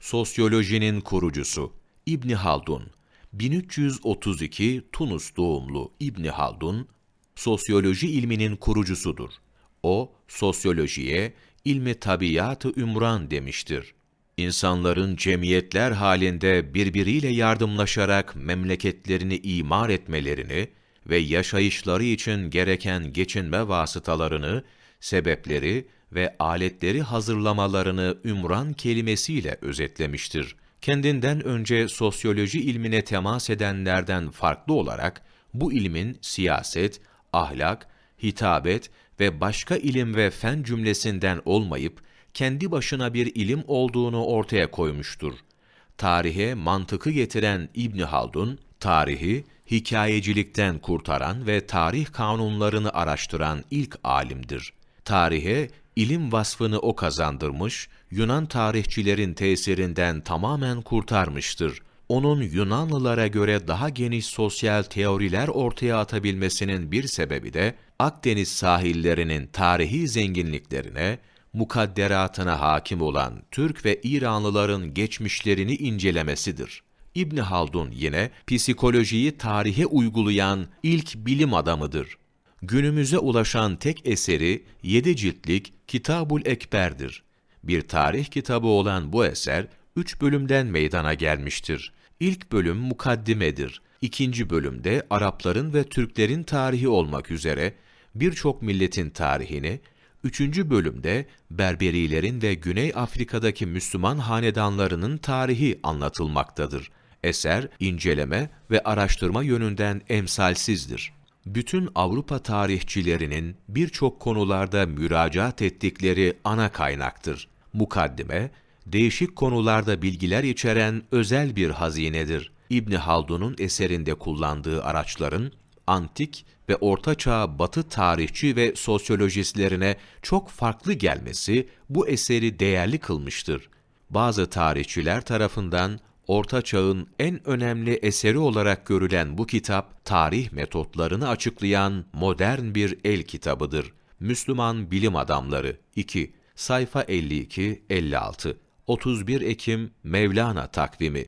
Sosyolojinin kurucusu İbni Haldun 1332 Tunus doğumlu İbni Haldun, sosyoloji ilminin kurucusudur. O, sosyolojiye ilmi tabiat-ı ümran demiştir. İnsanların cemiyetler halinde birbiriyle yardımlaşarak memleketlerini imar etmelerini ve yaşayışları için gereken geçinme vasıtalarını, sebepleri ve aletleri hazırlamalarını ümran kelimesiyle özetlemiştir. Kendinden önce sosyoloji ilmine temas edenlerden farklı olarak bu ilmin siyaset, ahlak, hitabet ve başka ilim ve fen cümlesinden olmayıp kendi başına bir ilim olduğunu ortaya koymuştur. Tarihe mantıkı getiren İbn Haldun, tarihi hikayecilikten kurtaran ve tarih kanunlarını araştıran ilk alimdir. Tarihe ilim vasfını o kazandırmış, Yunan tarihçilerin tesirinden tamamen kurtarmıştır. Onun Yunanlılara göre daha geniş sosyal teoriler ortaya atabilmesinin bir sebebi de Akdeniz sahillerinin tarihi zenginliklerine, mukadderatına hakim olan Türk ve İranlıların geçmişlerini incelemesidir. İbn Haldun yine psikolojiyi tarihe uygulayan ilk bilim adamıdır. Günümüze ulaşan tek eseri yedi ciltlik Kitabul Ekber'dir. Bir tarih kitabı olan bu eser üç bölümden meydana gelmiştir. İlk bölüm mukaddimedir. İkinci bölümde Arapların ve Türklerin tarihi olmak üzere birçok milletin tarihini, üçüncü bölümde Berberilerin ve Güney Afrika'daki Müslüman hanedanlarının tarihi anlatılmaktadır. Eser, inceleme ve araştırma yönünden emsalsizdir. Bütün Avrupa tarihçilerinin birçok konularda müracaat ettikleri ana kaynaktır. Mukaddime, değişik konularda bilgiler içeren özel bir hazinedir. İbni Haldun'un eserinde kullandığı araçların, antik ve ortaçağ batı tarihçi ve sosyolojistlerine çok farklı gelmesi bu eseri değerli kılmıştır. Bazı tarihçiler tarafından Orta Çağ'ın en önemli eseri olarak görülen bu kitap, tarih metotlarını açıklayan modern bir el kitabıdır. Müslüman Bilim Adamları 2, sayfa 52-56, 31 Ekim Mevlana takvimi